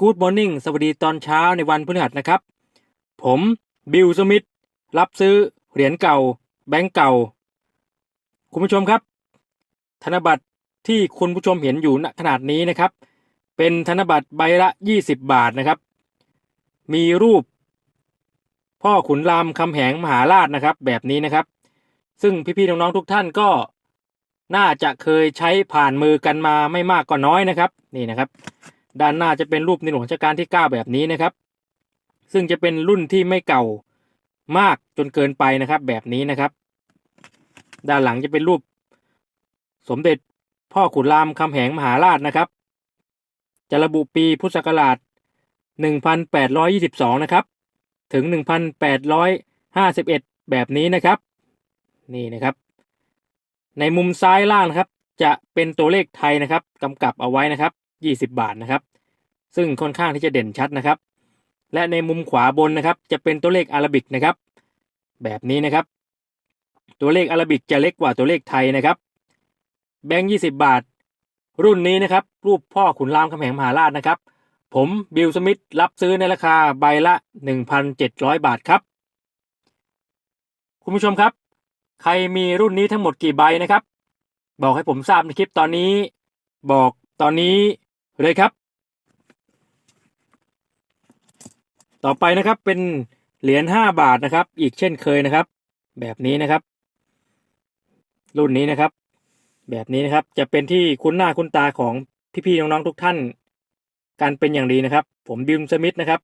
กู๊ดมอร์นิ่งสวัสดีตอนเช้าในวันพฤหัสนะครับ ผมบิลสมิธรับซื้อเหรียญเก่า แบงก์เก่า คุณผู้ชมครับ ธนบัตรที่คุณผู้ชมเห็นอยู่ณขนาดนี้นะครับ เป็นธนบัตรใบละ 20 บาทนะครับ มีรูป พ่อขุนรามคำแหงมหาราชนะครับ แบบนี้นะครับ ซึ่งพี่ๆน้องๆทุกท่านก็น่าจะเคยใช้ผ่านมือกันมาไม่มากก็น้อยนะครับ นี่นะครับ ด้านหน้าจะเป็นรูปในหลวงรัชกาลที่ 9 แบบนี้นะครับ ซึ่งจะเป็นรุ่นที่ไม่เก่ามากจนเกินไปนะครับ แบบนี้นะครับ ด้านหลังจะเป็นรูป สมเด็จพ่อขุนรามคำแหงมหาราชนะครับ จะระบุปีพุทธศักราช 1822 นะครับ ถึง 1851 แบบนี้นะครับ นี่นะครับ ในมุมซ้ายล่างนะครับ จะเป็นตัวเลขไทยนะครับกำกับเอาไว้นะครับ 20 บาทนะครับ ซึ่งค่อนข้างที่จะเด่นชัดนะครับ และในมุมขวาบนนะครับ จะเป็นตัวเลขอารบิกนะครับ แบบนี้นะครับ ตัวเลขอารบิกจะเล็กกว่าตัวเลขไทยนะครับ แบงค์20บาท รุ่นนี้นะครับ รูปพ่อขุนรามคำแหงมหาราชนะครับ ผมบิลสมิธรับซื้อในราคาใบละ 1,700 บาทครับ คุณผู้ชมครับ ใครมีรุ่นนี้ทั้งหมดกี่ใบนะครับ บอกให้ผมทราบในคลิปตอนนี้ บอกตอนนี้เลยครับ ต่อไปนะครับเป็นเหรียญ5บาทนะครับ อีกเช่นเคยนะครับ แบบนี้นะครับ รุ่นนี้นะครับ แบบนี้นะครับจะเป็นที่คุ้นหน้าคุ้นตาของพี่ๆน้องๆทุกท่าน การเป็นอย่างดีนะครับ ผมบิมสมิธนะครับ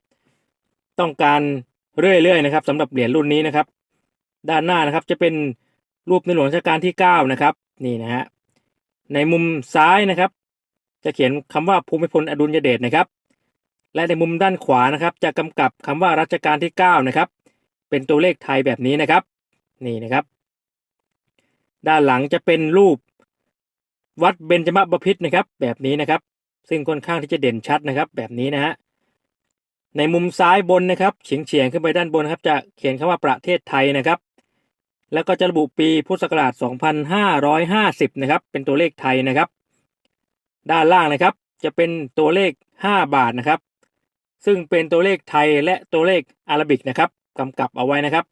ต้องการเรื่อยๆนะครับสำหรับเหรียญรุ่นนี้นะครับ ด้านหน้านะครับจะเป็นรูปในหลวงรัชกาลที่9นะครับนี่นะฮะในมุมซ้ายนะครับ จะเขียนคำว่าภูมิพลอดุลยเดชนะครับ และในมุมด้านขวานะครับ จะกำกับคำว่ารัชกาลที่ 9 นะครับ เป็นตัวเลขไทยแบบนี้นะครับ นี่นะครับ ด้านหลังจะเป็นรูปวัดเบญจมบพิตรนะครับ แบบนี้นะครับ ซึ่งค่อนข้างที่จะเด่นชัดนะครับ แบบนี้นะฮะในมุมซ้ายบนนะครับเฉียงเฉียงขึ้นไปด้านบนครับ จะเขียนคำว่าประเทศไทยนะครับ แล้วก็จะระบุปีพุทธศักราช 2550 นะครับ เป็นตัวเลขไทยนะครับ ด้านล่างนะครับ จะเป็นตัวเลข 5 บาทนะครับ ซึ่งเป็นตัวเลขไทยและตัวเลขอาราบิกนะครับกำกับเอาไว้นะครับ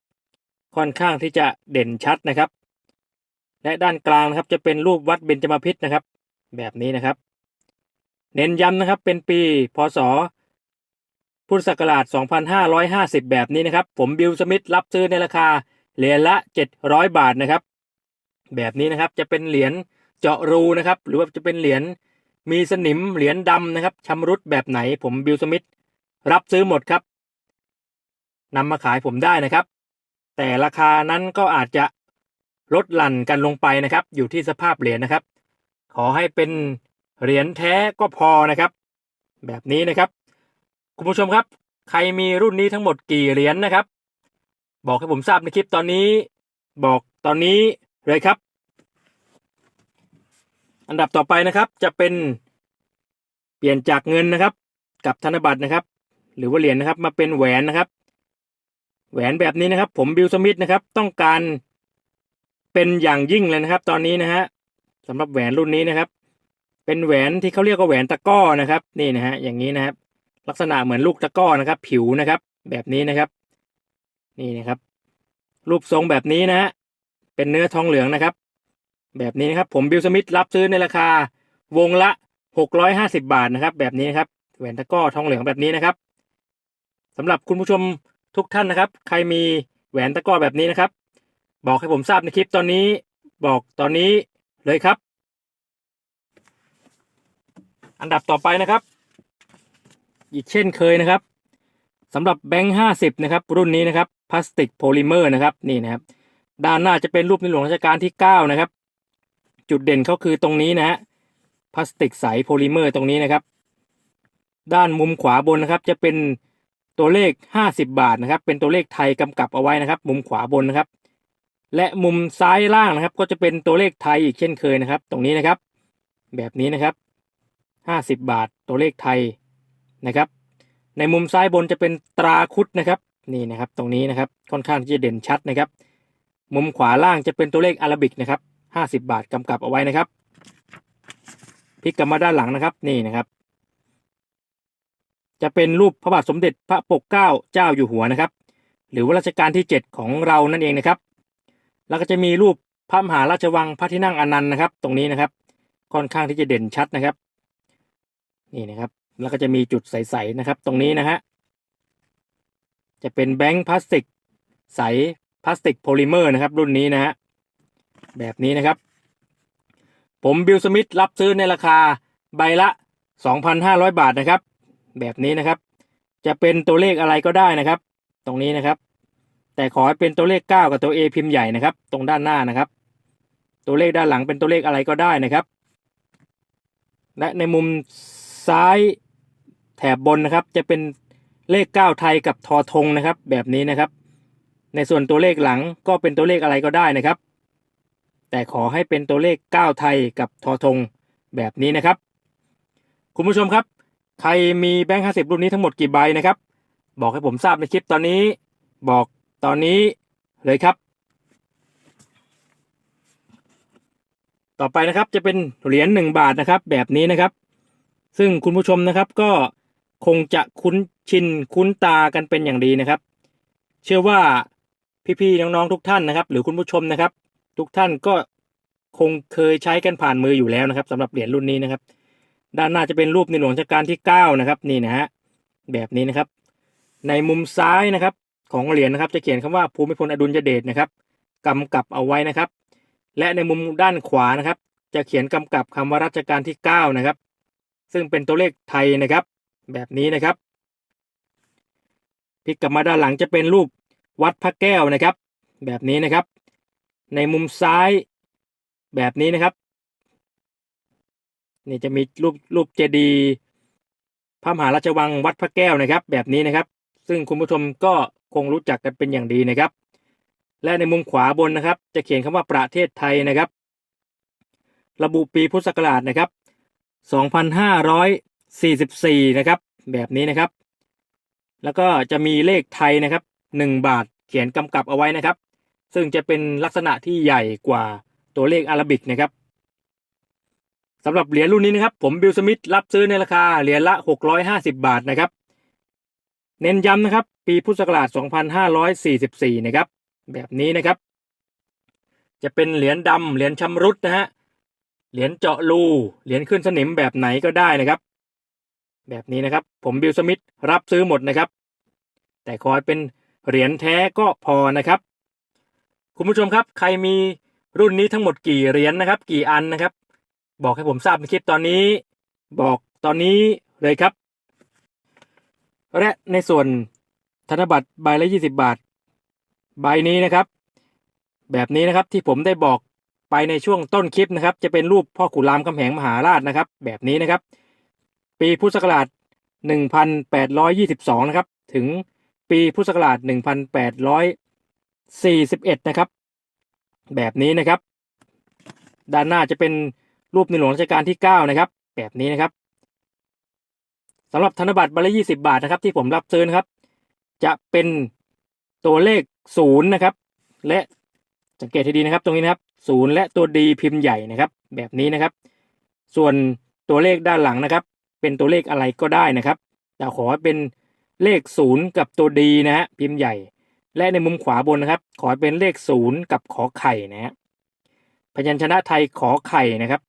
ค่อนข้างที่จะเด่นชัดนะครับ และด้านกลางนะครับจะเป็นรูปวัดเบญจมพิตนะครับ แบบนี้นะครับ เน้นย้ำนะครับเป็นปีพศพุทธศักราช 2550 แบบนี้นะครับ ผมบิลสมิธรับซื้อในราคาเหรียญละ 700 บาทนะครับ แบบนี้นะครับจะเป็นเหรียญเจาะรูนะครับ หรือว่าจะเป็นเหรียญมีสนิมเหรียญดำนะครับชำรุดแบบไหนผมบิลสมิธ รับซื้อหมดครับนำมาขายผมได้นะครับ แต่ราคานั้นก็อาจจะลดหลั่นกันลงไปนะครับ อยู่ที่สภาพเหรียญนะครับ ขอให้เป็นเหรียญแท้ก็พอนะครับ แบบนี้นะครับ คุณผู้ชมครับ ใครมีรุ่นนี้ทั้งหมดกี่เหรียญนะครับ บอกให้ผมทราบในคลิปตอนนี้ บอกตอนนี้เลยครับ อันดับต่อไปนะครับจะเป็นเปลี่ยนจากเงินนะครับ กับธนบัตรนะครับ หรือว่าเหรียญนะครับ มาเป็นแหวนนะครับ แหวนแบบนี้นะครับ ผมบิลสมิธนะครับ ต้องการเป็นอย่างยิ่งเลยนะครับ ตอนนี้นะฮะสำหรับแหวนรุ่นนี้นะครับ เป็นแหวนที่เขาเรียกว่าแหวนตะก้อนะครับ นี่นะฮะอย่างนี้นะครับ ลักษณะเหมือนลูกตะก้อนะครับ ผิวนะครับ แบบนี้นะครับ นี่นะครับ รูปทรงแบบนี้นะฮะเป็นเนื้อทองเหลืองนะครับ แบบนี้นะครับ ผมบิลสมิธรับซื้อในราคา วงละหกร้อยห้าสิบาทนะครับ แบบนี้นะครับแหวนตะก้อทองเหลืองแบบนี้นะครับ สำหรับคุณผู้ชมทุกท่านนะครับ ใครมีแหวนตะกร้อแบบนี้นะครับ บอกให้ผมทราบในคลิปตอนนี้บอกตอนนี้เลยครับ อันดับต่อไปนะครับ อีกเช่นเคยนะครับสำหรับแบงค์ห้าสิบนะครับรุ่นนี้นะครับพลาสติกโพลิเมอร์นะครับนี่นะครับด้านหน้าจะเป็นรูปในหลวงรัชกาลที่เก้านะครับ จุดเด่นเขาคือตรงนี้นะฮะพลาสติกใสโพลิเมอร์ตรงนี้นะครับ ด้านมุมขวาบนนะครับจะเป็น ตัวเลขห้าสิบาทนะครับ เป็นตัวเลขไทยกำกับเอาไว้นะครับ มุมขวาบนนะครับ และมุมซ้ายล่างนะครับ ก็จะเป็นตัวเลขไทยอีกเช่นเคยนะครับ ตรงนี้นะครับ แบบนี้นะครับห้าสิบาท ตัวเลขไทยนะครับ ในมุมซ้ายบนจะเป็นตราคุดนะครับ นี่นะครับ ตรงนี้นะครับ ค่อนข้างที่จะเด่นชัดนะครับ มุมขวาล่างจะเป็นตัวเลขอาราบิกนะครับห้าสิบาทกำกับเอาไว้นะครับพลิกกลับมาด้านหลังนะครับ นี่นะครับ จะเป็นรูปพระบาทสมเด็จพระปกเกล้าเจ้าอยู่หัวนะครับ หรือว่ารัชกาลที่ 7 ของเรานั่นเองนะครับ แล้วก็จะมีรูปพระมหาราชวังพระที่นั่งอนันต์นะครับ ตรงนี้นะครับ ค่อนข้างที่จะเด่นชัดนะครับ นี่นะครับ แล้วก็จะมีจุดใสๆนะครับ ตรงนี้นะฮะจะเป็นแบงค์พลาสติก ใสพลาสติกโพลิเมอร์นะครับ รุ่นนี้นะฮะแบบนี้นะครับ ผมบิลสมิธรับซื้อในราคาใบละ 2,500 บาทนะครับ แบบนี้นะครับ จะเป็นตัวเลขอะไรก็ได้นะครับ ตรงนี้นะครับ แต่ขอให้เป็นตัวเลข 9 กับตัว A พิมพ์ใหญ่นะครับ ตรงด้านหน้านะครับ ตัวเลขด้านหลังเป็นตัวเลขอะไรก็ได้นะครับ และในมุมซ้ายแถบบนนะครับ จะเป็นเลข 9 ไทยกับทอทงนะครับ แบบนี้นะครับ ในส่วนตัวเลขหลังก็เป็นตัวเลขอะไรก็ได้นะครับ แต่ขอให้เป็นตัวเลข 9 ไทยกับทอทงแบบนี้นะครับ คุณผู้ชมครับ ใครมีแบงค์ห้าสิบรุ่นนี้ทั้งหมดกี่ใบนะครับ บอกให้ผมทราบในคลิปตอนนี้ บอกตอนนี้เลยครับ ต่อไปนะครับจะเป็นเหรียญหนึ่งบาทนะครับ แบบนี้นะครับ ซึ่งคุณผู้ชมนะครับก็คงจะคุ้นชินคุ้นตากันเป็นอย่างดีนะครับ เชื่อว่าพี่ๆน้องๆทุกท่านนะครับ หรือคุณผู้ชมนะครับ ทุกท่านก็คงเคยใช้กันผ่านมืออยู่แล้วนะครับสำหรับเหรียญรุ่นนี้นะครับ ด้านหน้าจะเป็นรูปในหลวงรัชกาลที่ 9 นะครับ นี่นะฮะแบบนี้นะครับ ในมุมซ้ายนะครับของเหรียญนะครับ จะเขียนคำว่าภูมิพลอดุลยเดชนะครับกำกับเอาไว้นะครับ และในมุมด้านขวานะครับ จะเขียนกำกับคำว่ารัชกาลที่ 9 นะครับ ซึ่งเป็นตัวเลขไทยนะครับ แบบนี้นะครับพลิกกลับมาด้านหลังจะเป็นรูปวัดพระแก้วนะครับ แบบนี้นะครับ ในมุมซ้ายแบบนี้นะครับ นี่จะมีรูปรูปเจดีย์พระมหาราชวังวัดพระแก้วนะครับ แบบนี้นะครับ ซึ่งคุณผู้ชมก็คงรู้จักกันเป็นอย่างดีนะครับ และในมุมขวาบนนะครับ จะเขียนคำว่าประเทศไทยนะครับ ระบุปีพุทธศักราชนะครับ 2544 นะครับ แบบนี้นะครับ แล้วก็จะมีเลขไทยนะครับ 1 บาทเขียนกำกับเอาไว้นะครับ ซึ่งจะเป็นลักษณะที่ใหญ่กว่าตัวเลขอาราบิกนะครับ สำหรับเหรียญรุ่นนี้นะครับ ผมบิลสมิธรับซื้อในราคาเหรียญละ 650 บาทนะครับ เน้นย้ำนะครับ ปีพุทธศักราช 2544 นะครับ แบบนี้นะครับ จะเป็นเหรียญดำเหรียญชำรุดนะฮะเหรียญเจาะรูเหรียญขึ้นสนิมแบบไหนก็ได้นะครับ แบบนี้นะครับ ผมบิลสมิธรับซื้อหมดนะครับ แต่ขอให้เป็นเหรียญแท้ก็พอนะครับ คุณผู้ชมครับ ใครมีรุ่นนี้ทั้งหมดกี่เหรียญนะครับ กี่อันนะครับ บอกให้ผมทราบในคลิปตอนนี้ บอกตอนนี้เลยครับ และในส่วนธนบัตรใบละ20บาท ใบนี้นะครับ แบบนี้นะครับที่ผมได้บอกไปในช่วงต้นคลิปนะครับ จะเป็นรูปพ่อขุนรามคำแหงมหาราชนะครับ แบบนี้นะครับ ปีพุทธศักราช 1822 นะครับ ถึงปีพุทธศักราช 1841 นะครับ แบบนี้นะครับ ด้านหน้าจะเป็น รูปในหลวงรัชกาลที่9นะครับ แบบนี้นะครับสำหรับธนบัตรใบละ20บาทนะครับ ที่ผมรับซื้อนะครับ จะเป็นตัวเลข0นย์นะครับ และสังเกตให้ดีนะครับ ตรงนี้นะครับ0และตัวดีพิมพ์ใหญ่นะครับ แบบนี้นะครับ ส่วนตัวเลขด้านหลังนะครับ เป็นตัวเลขอะไรก็ได้นะครับแต่ขอเป็นเลข0กับตัวดีนะฮะพิมพ์ใหญ่ และในมุมขวาบนนะครับ ขอเป็นเลข0กับขอไข่นะฮะพยัญชนะไทยขอไข่นะครับ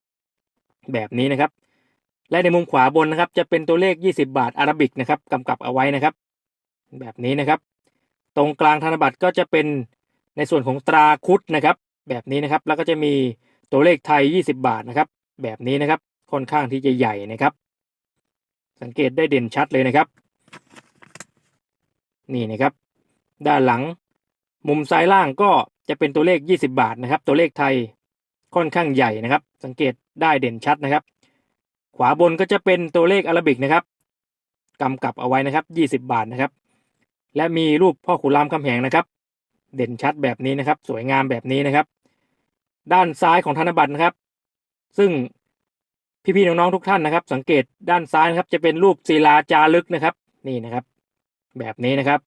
แบบนี้นะครับ และในมุมขวาบนนะครับ จะเป็นตัวเลข 20 บาทอาราบิกนะครับกำกับเอาไว้นะครับ แบบนี้นะครับ ตรงกลางธนบัตรก็จะเป็นในส่วนของตราคุดนะครับ แบบนี้นะครับ แล้วก็จะมีตัวเลขไทย 20 บาทนะครับ แบบนี้นะครับค่อนข้างที่จะใหญ่นะครับ สังเกตได้เด่นชัดเลยนะครับ นี่นะครับ ด้านหลังมุมซ้ายล่างก็จะเป็นตัวเลข 20 บาทนะครับ ตัวเลขไทย ค่อนข้างใหญ่นะครับ สังเกตได้เด่นชัดนะครับ ขวาบนก็จะเป็นตัวเลขอาราบิกนะครับกำกับเอาไว้นะครับ 20 บาทนะครับ และมีรูปพ่อขุนรามคำแหงนะครับ เด่นชัดแบบนี้นะครับ สวยงามแบบนี้นะครับ ด้านซ้ายของธนบัตรนะครับ ซึ่งพี่ๆน้องๆทุกท่านนะครับ สังเกตด้านซ้ายนะครับ จะเป็นรูปศิลาจารึกนะครับ นี่นะครับ แบบนี้นะครับ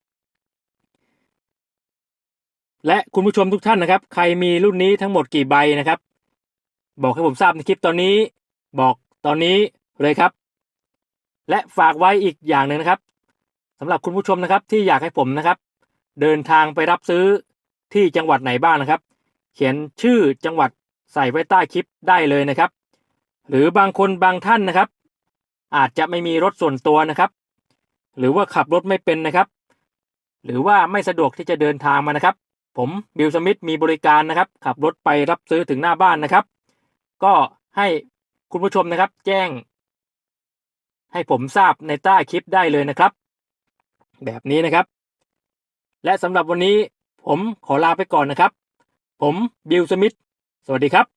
และคุณผู้ชมทุกท่านนะครับ ใครมีรุ่นนี้ทั้งหมดกี่ใบนะครับ บอกให้ผมทราบในคลิปตอนนี้ บอกตอนนี้เลยครับ และฝากไว้อีกอย่างหนึ่งนะครับสำหรับคุณผู้ชมนะครับ ที่อยากให้ผมนะครับ เดินทางไปรับซื้อที่จังหวัดไหนบ้างนะครับ เขียนชื่อจังหวัดใส่ไว้ใต้คลิปได้เลยนะครับ หรือบางคนบางท่านนะครับ อาจจะไม่มีรถส่วนตัวนะครับ หรือว่าขับรถไม่เป็นนะครับ หรือว่าไม่สะดวกที่จะเดินทางมานะครับ ผมบิลสมิธมีบริการนะครับ ขับรถไปรับซื้อถึงหน้าบ้านนะครับ ก็ให้คุณผู้ชมนะครับ แจ้ง ให้ผมทราบในใต้คลิปได้เลยนะครับ แบบนี้นะครับ และสำหรับวันนี้ผมขอลาไปก่อนนะครับ ผมบิลสมิธสวัสดีครับ